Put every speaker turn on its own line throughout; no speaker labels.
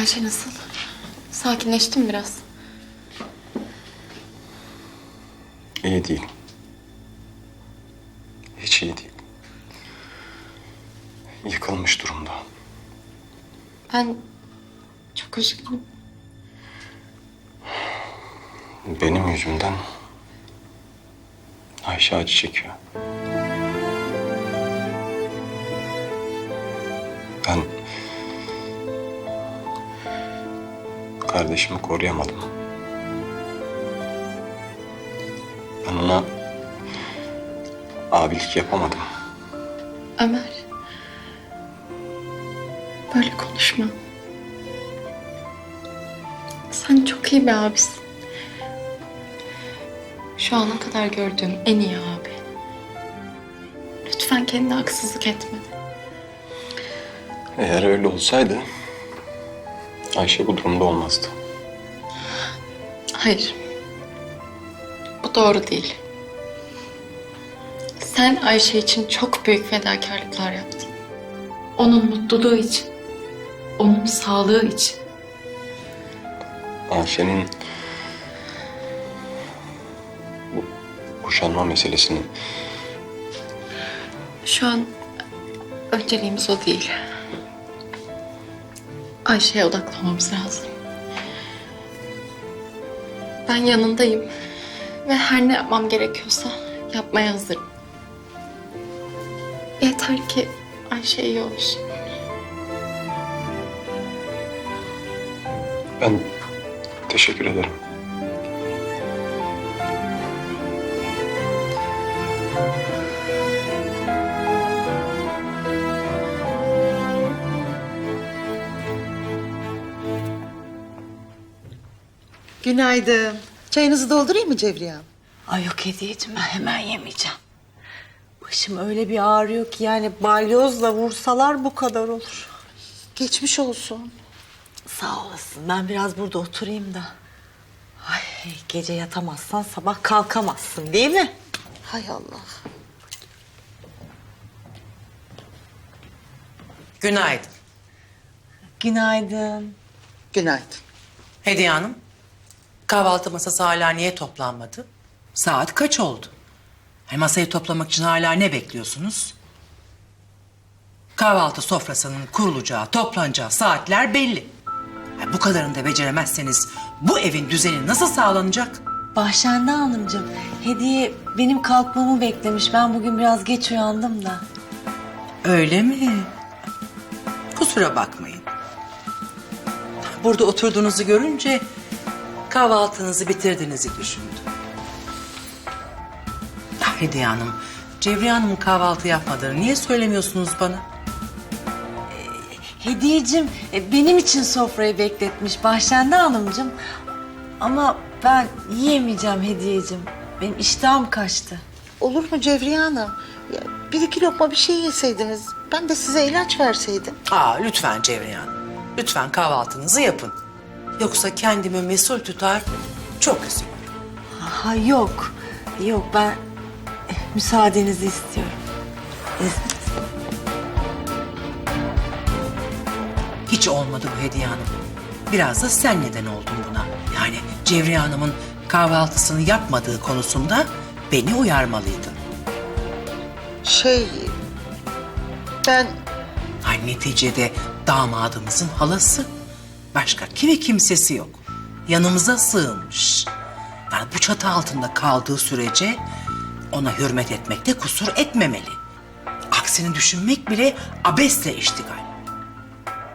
Ayşe nasıl? Sakinleştin biraz?
İyi değil. Hiç iyi değil. Yıkılmış durumda.
Ben çok üzgünüm.
Benim yüzümden Ayşe acı çekiyor. Kardeşimi koruyamadım. Ben ona abilik yapamadım.
Ömer. Böyle konuşma. Sen çok iyi bir abisin. Şu ana kadar gördüğüm en iyi abi. Lütfen kendine haksızlık etme.
Eğer öyle olsaydı Ayşe bu durumda olmazdı.
Hayır. Bu doğru değil. Sen Ayşe için çok büyük fedakarlıklar yaptın. Onun mutluluğu için. Onun sağlığı için.
Ayşe'nin bu boşanma meselesini
Şu an önceliğimiz o değil. Ayşe'ye odaklanmamız lazım. Ben yanındayım. Ve her ne yapmam gerekiyorsa yapmaya hazırım. Yeter ki Ayşe iyi olsun.
ben teşekkür ederim.
Günaydın. Çayınızı doldurayım mı Cevriye Hanım?
Ay yok hediyeciğim ben hemen yemeyeceğim. Başım öyle bir ağrıyor ki yani balyozla vursalar bu kadar olur.
Geçmiş olsun.
Sağ olasın ben biraz burada oturayım da. Ay gece yatamazsan sabah kalkamazsın değil mi?
Hay Allah.
Günaydın.
Günaydın.
Günaydın.
Hediye Hanım. Kahvaltı masası hala niye toplanmadı? Saat kaç oldu? Hani masayı toplamak için hala ne bekliyorsunuz? Kahvaltı sofrasının kurulacağı, toplanacağı saatler belli. Ha, bu kadarını da beceremezseniz bu evin düzeni nasıl sağlanacak?
Bahşende Hanımcığım hediye benim kalkmamı beklemiş. Ben bugün biraz geç uyandım da.
Öyle mi? Kusura bakmayın. Burada oturduğunuzu görünce kahvaltınızı bitirdiğinizi düşündüm. Ah, Hediye Hanım, Cevriye Hanım'ın kahvaltı yapmadığını niye söylemiyorsunuz bana?
Hediyeciğim e, benim için sofrayı bekletmiş Bahşende Hanımcığım. Ama ben yiyemeyeceğim hediyeciğim. Benim iştahım kaçtı.
Olur mu Cevriye Hanım? Ya, bir iki lokma bir şey yeseydiniz. Ben de size ilaç verseydim.
Aa, lütfen Cevriye Hanım. Lütfen kahvaltınızı yapın. Yoksa kendimi mesul tutar, çok üzülürüm.
Ha yok. Yok ben müsaadenizi istiyorum.
Hiç olmadı bu Hediye Hanım. Biraz da sen neden oldun buna. Yani Cevriye Hanım'ın kahvaltısını yapmadığı konusunda beni uyarmalıydın.
Şey... Ben...
Ay neticede damadımızın halası. Başka kimi kimsesi yok. Yanımıza sığınmış. Yani bu çatı altında kaldığı sürece ona hürmet etmekte kusur etmemeli. Aksini düşünmek bile abesle iştigal.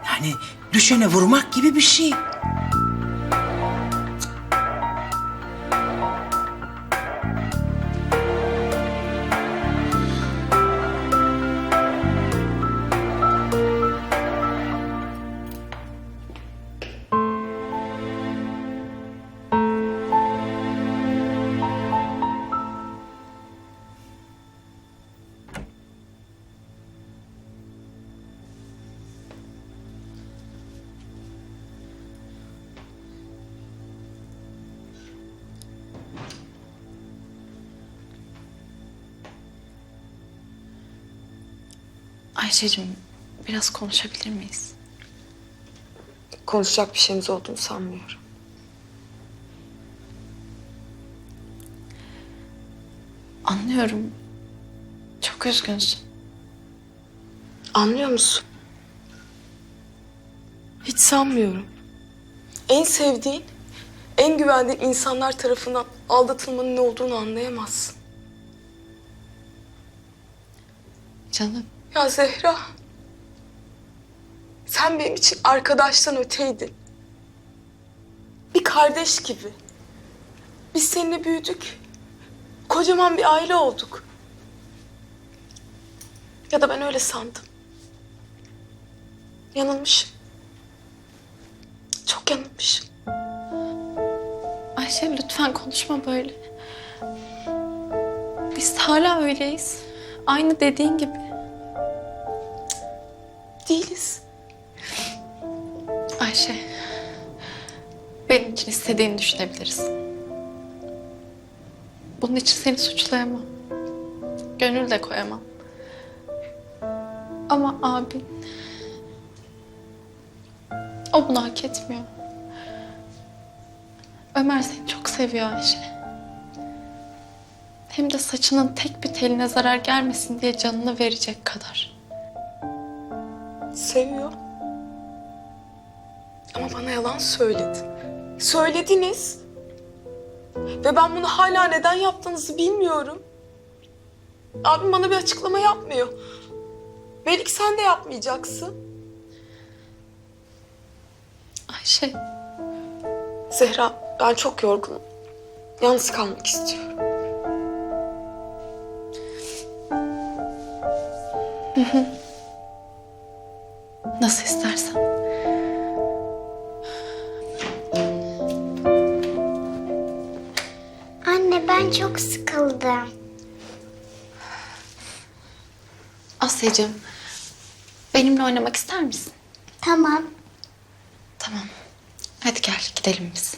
Yani düşene vurmak gibi bir şey.
Ayşe'cim biraz konuşabilir miyiz?
konuşacak bir şeyimiz olduğunu sanmıyorum.
Anlıyorum. Çok üzgünsün.
Anlıyor musun? Hiç sanmıyorum. En sevdiğin, en güvendiğin insanlar tarafından aldatılmanın ne olduğunu anlayamazsın.
Canım.
Ya Zehra, sen benim için arkadaştan öteydin. Bir kardeş gibi. Biz seninle büyüdük. Kocaman bir aile olduk. Ya da ben öyle sandım. Yanılmışım. Çok yanılmışım.
Ayşe lütfen konuşma böyle. Biz hala öyleyiz. Aynı dediğin gibi.
Değiliz.
Ayşe. Benim için istediğini düşünebiliriz. Bunun için seni suçlayamam. Gönül de koyamam. Ama abin... O bunu hak etmiyor. Ömer seni çok seviyor Ayşe. Hem de saçının tek bir teline zarar gelmesin diye canını verecek kadar.
Seviyor. Ama bana yalan söyledi. Söylediniz. Ve ben bunu hala neden yaptığınızı bilmiyorum. Abim bana bir açıklama yapmıyor. Belki sen de yapmayacaksın.
Ayşe
Zehra, ben çok yorgunum. Yalnız kalmak istiyorum.
Nasıl istersen.
Anne ben çok sıkıldım.
Asya'cığım benimle oynamak ister misin?
Tamam.
Tamam. Hadi gel gidelim biz.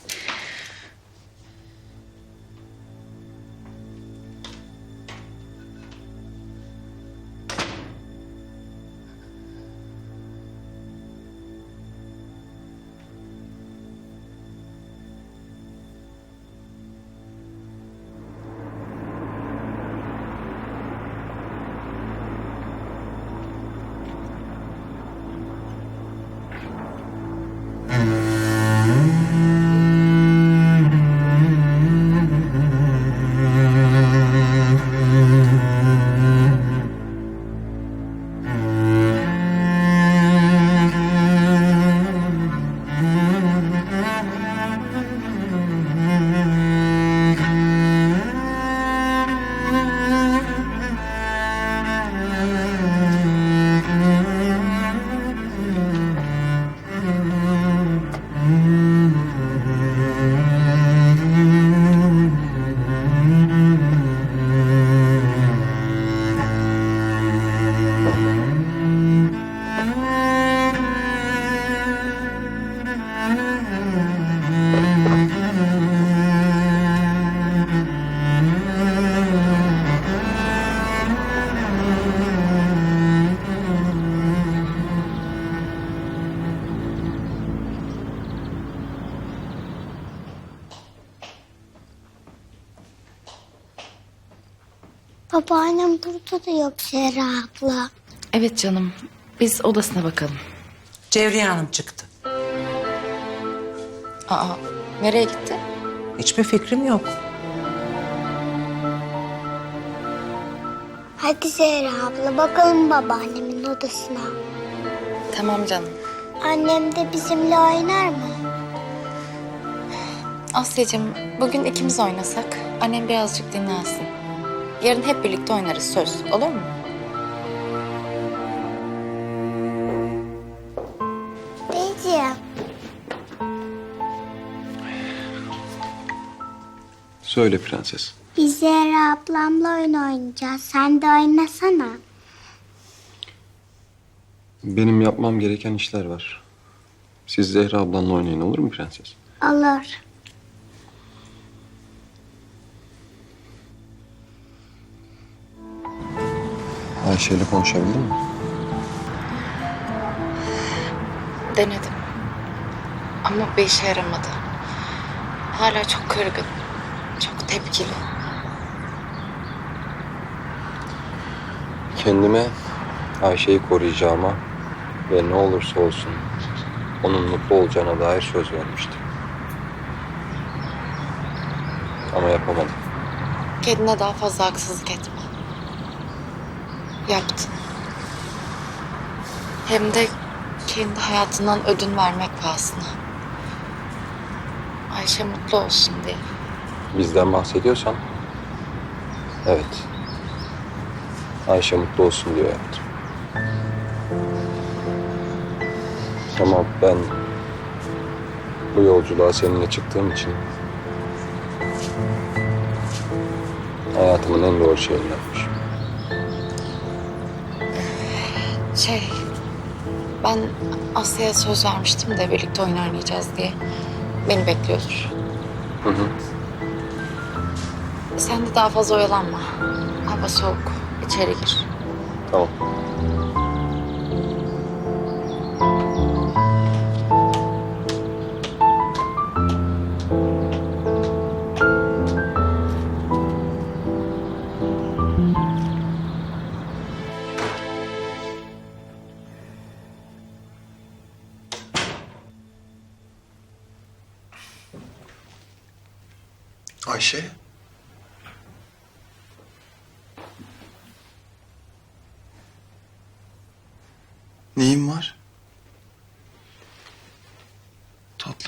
Yok Zehra abla.
Evet canım. Biz odasına bakalım.
Cevriye Hanım çıktı.
Aa nereye gitti?
Hiçbir fikrim yok.
Hadi Zehra abla bakalım babaannemin odasına.
Tamam canım.
Annem de bizimle oynar mı?
Asya'cığım bugün ikimiz oynasak annem birazcık dinlensin. Yarın hep birlikte oynarız söz olur mu?
Diyeceğim.
Söyle prenses.
Biz Zehra ablamla oyun oynayacağız. Sen de oynasana.
Benim yapmam gereken işler var. Siz Zehra ablanla oynayın olur mu prenses?
Olur.
Ayşe ile konuşabildin mi?
Denedim. Ama bir işe yaramadı. Hala çok kırgın. Çok tepkili.
Kendime Ayşe'yi koruyacağıma ve ne olursa olsun onun mutlu olacağına dair söz vermiştim. Ama yapamadım.
Kendine daha fazla haksızlık etme. Yaptın. Hem de kendi hayatından ödün vermek pahasına. Ayşe mutlu olsun diye.
Bizden bahsediyorsan evet. Ayşe mutlu olsun diye yaptım. Ama ben bu yolculuğa seninle çıktığım için hayatımın en doğru şeyini
Şey, ben Asya'ya söz vermiştim de birlikte oyun oynayacağız diye. Beni bekliyordur.
Hı hı.
Sen de daha fazla oyalanma. Hava soğuk. İçeri gir.
Tamam.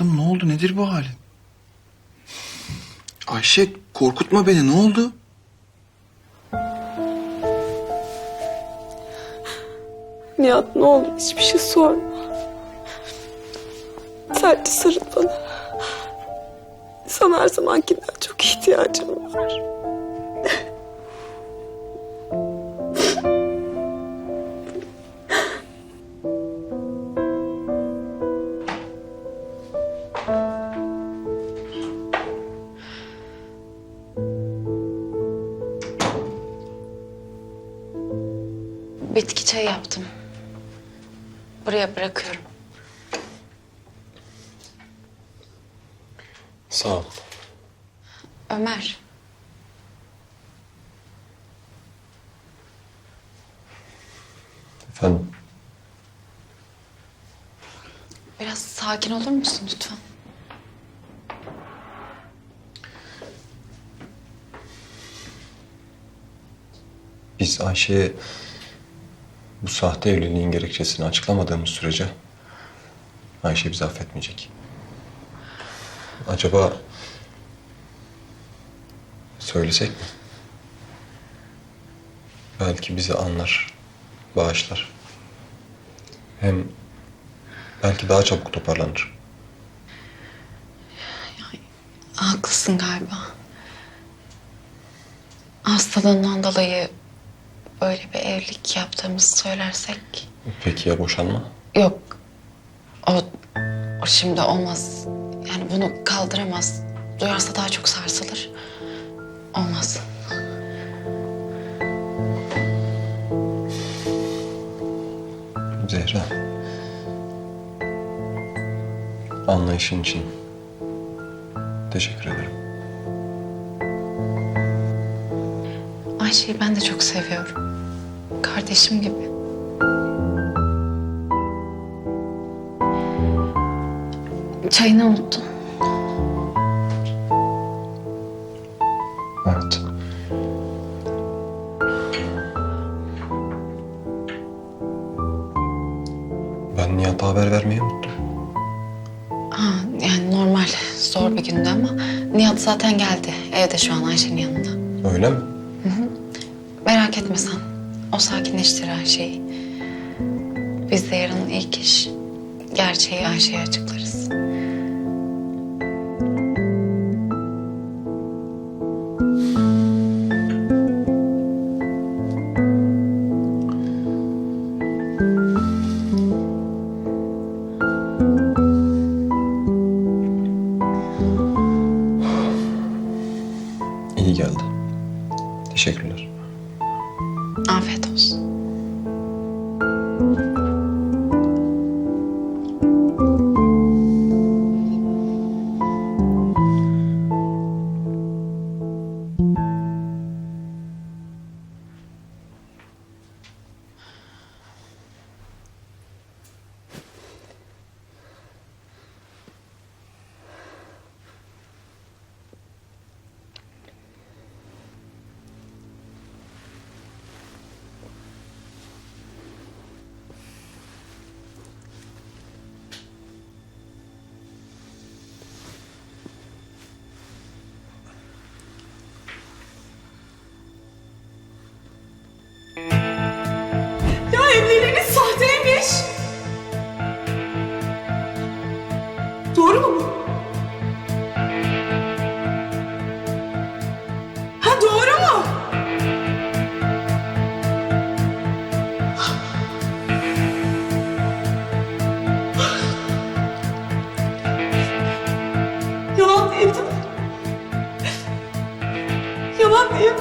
Tatlım ne oldu? Nedir bu halin? Ayşe korkutma beni. Ne oldu?
Nihat ne olur hiçbir şey sorma. Sadece sarıl bana. Sana her zamankinden çok ihtiyacım var.
Sağ ol.
Ömer.
Efendim?
Biraz sakin olur musun lütfen?
Biz Ayşe'ye bu sahte evliliğin gerekçesini açıklamadığımız sürece Ayşe bizi affetmeyecek. Acaba söylesek mi? Belki bizi anlar, bağışlar. Hem belki daha çabuk toparlanır.
Haklısın galiba. Hastalığından dolayı böyle bir evlilik yaptığımızı söylersek...
Peki ya boşanma?
Yok. O, o şimdi olmaz. Bunu kaldıramaz. Duyarsa daha çok sarsılır. Olmaz.
Zehra. Anlayışın için teşekkür ederim.
Ayşe'yi ben de çok seviyorum. Kardeşim gibi. Çayını unuttun. Zaten geldi. Evde şu an Ayşe'nin yanında.
Öyle mi?
Merak etme sen. O sakinleştirir her şeyi. Biz de yarın ilk iş gerçeği Ayşe'ye açıklarız.
Niye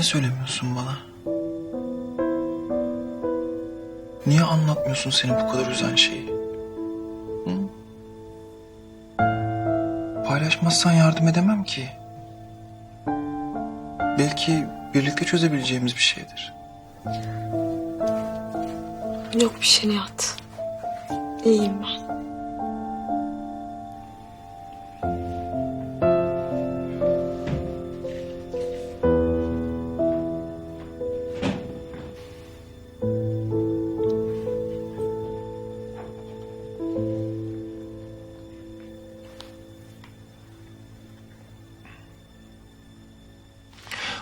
Niye söylemiyorsun bana? Niye anlatmıyorsun seni bu kadar üzen şeyi? Hı? Paylaşmazsan yardım edemem ki. Belki birlikte çözebileceğimiz bir şeydir.
Yok bir şey Nihat. İyiyim ben.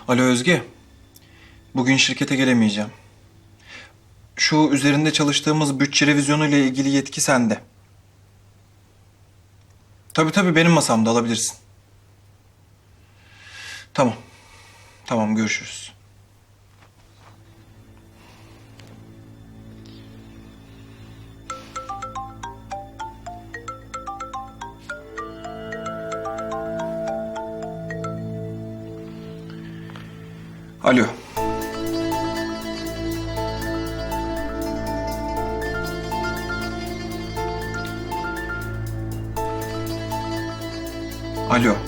Alo Özge. Bugün şirkete gelemeyeceğim. Şu üzerinde çalıştığımız bütçe revizyonu ile ilgili yetki sende. Tabii tabii benim masamda alabilirsin. Tamam. Tamam görüşürüz. Alo. Alo.